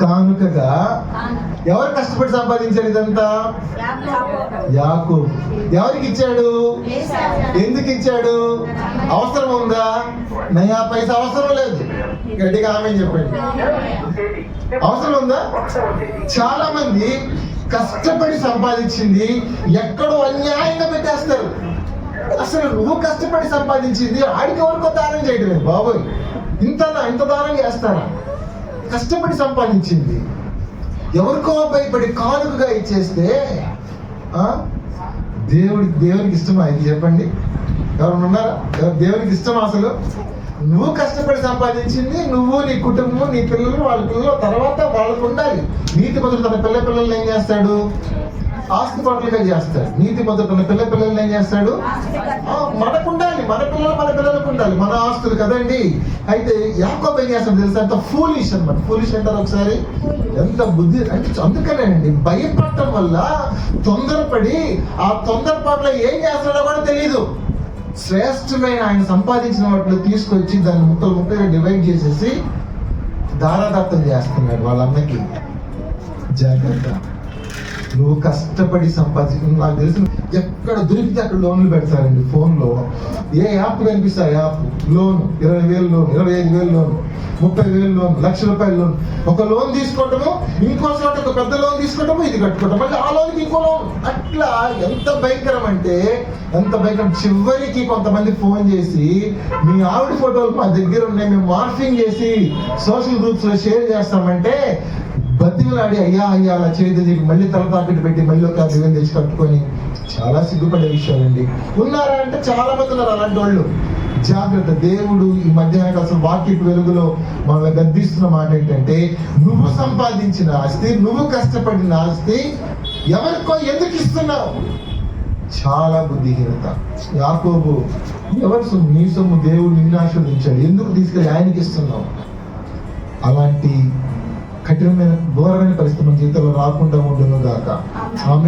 కానుకగా ఎవరు కష్టపడి సంపాదించారు ఇదంతా? యాకు ఎవరికి ఇచ్చాడు? ఎందుకు ఇచ్చాడు? అవసరం ఉందా? నయా పైసా అవసరం లేదు. గట్టిగా ఆమె చెప్పండి? అవసరం ఉందా? చాలా మంది కష్టపడి సంపాదించింది ఎక్కడో అన్యాయంగా పెట్టేస్తారు. అసలు నువ్వు కష్టపడి సంపాదించింది ఆడికి ఎవరికో దానం చేయడమే బాబోయ్ ఇంత ఇంత దానం చేస్తారా? కష్టపడి సంపాదించింది. ఎవరికో భయపడి కానుకగా ఇచ్చేస్తే దేవుడి దేవుడికి దేవునికి ఇష్టమా? ఇది చెప్పండి. ఎవరు ఉన్నారా? దేవునికి ఇష్టం అసలు? నువ్వు కష్టపడి సంపాదించింది నువ్వు నీ కుటుంబం నీ పిల్లలు వాళ్ళ పిల్లలు తర్వాత వాళ్ళకు ఉండాలి. నీతి పదులు తన పిల్ల పిల్లల్ని ఏం చేస్తాడు? ఆస్తి పట్లుగా చేస్తాడు. నీతి తన పిల్ల పిల్లల్ని ఏం చేస్తాడు? మనకు ఉండాలి. మన పిల్లలు మన పిల్లలకు ఉండాలి. మన ఆస్తులు కదండి. అయితే యాకోబ్ ఏం చేస్తాడు తెలుసా? ఎంత ఫూలిష్ అన్నమాట. ఫూలిష్ అంటారు ఒకసారి? ఎంత బుద్ధి అంటే అందుకనేనండి భయపడటం వల్ల తొందరపడి ఆ తొందరపాటులో ఏం చేస్తాడో కూడా తెలియదు శ్రేష్టమైన ఆయన సంపాదించిన వాటిలో తీసుకొచ్చి దాన్ని ముక్కలు ముక్కలుగా డివైడ్ చేసేసి దారాదత్తం చేస్తున్నాడు వాళ్ళ అన్నకి జాగ్రత్త. నువ్వు కష్టపడి సంపాదించు నాకు తెలిసిన ఎక్కడ దొరికితే అక్కడ లోన్లు పెడతారండి ఫోన్లో. ఏ యాప్ కనిపిస్తే ఆ యాప్. లోన్. ఇరవై వేలు లోన్ ఇరవై ఐదు వేలు లోన్ ముప్పై వేలు లోన్ లక్ష రూపాయల లోన్. ఒక లోన్ తీసుకోవటము ఇంకోసారి ఒక పెద్ద లోన్ తీసుకోవటము ఇది కట్టుకోవటం మళ్ళీ ఆ లోన్కి ఇంకో లోన్. అట్లా ఎంత భయంకరం అంటే ఎంత భయంకరం. చివరికి కొంతమంది ఫోన్ చేసి మీ ఆవిడ ఫోటోలు మా దగ్గర ఉన్నాయి మేము మార్ఫింగ్ చేసి సోషల్ గ్రూప్స్లో షేర్ చేస్తామంటే బతిమలాడి అయ్యా అయ్యా అలా చేయదు చెప్పి మళ్ళీ తల తాకట్టు పెట్టి మళ్ళీ ఒక దివ్యం తెచ్చి కట్టుకొని చాలా సిగ్గుపడే విషయాలండి. ఉన్నారా అంటే చాలా మంది ఉన్నారు అలాంటి వాళ్ళు. జాగ్రత్త దేవుడు ఈ మధ్యాహ్నం అసలు వాక్యపు వెలుగులో మనల్ని గద్దిస్తున్న మాట ఏంటంటే నువ్వు సంపాదించిన ఆస్తి నువ్వు కష్టపడిన ఆస్తి ఎవరికో ఎందుకు ఇస్తున్నావు? చాలా బుద్ధిహీనత. యాకోబు ఎవరి సొమ్ము నీ సొమ్ము దేవుడు నిన్ను ఆశీర్వదించాడు. ఎందుకు తీసుకెళ్ళి ఆయనకి ఇస్తున్నావు? అలాంటి కఠినమైన ఘోరమైన పరిస్థితి మన జీవితంలో రాకుండా ఉండును గాక. ఆమె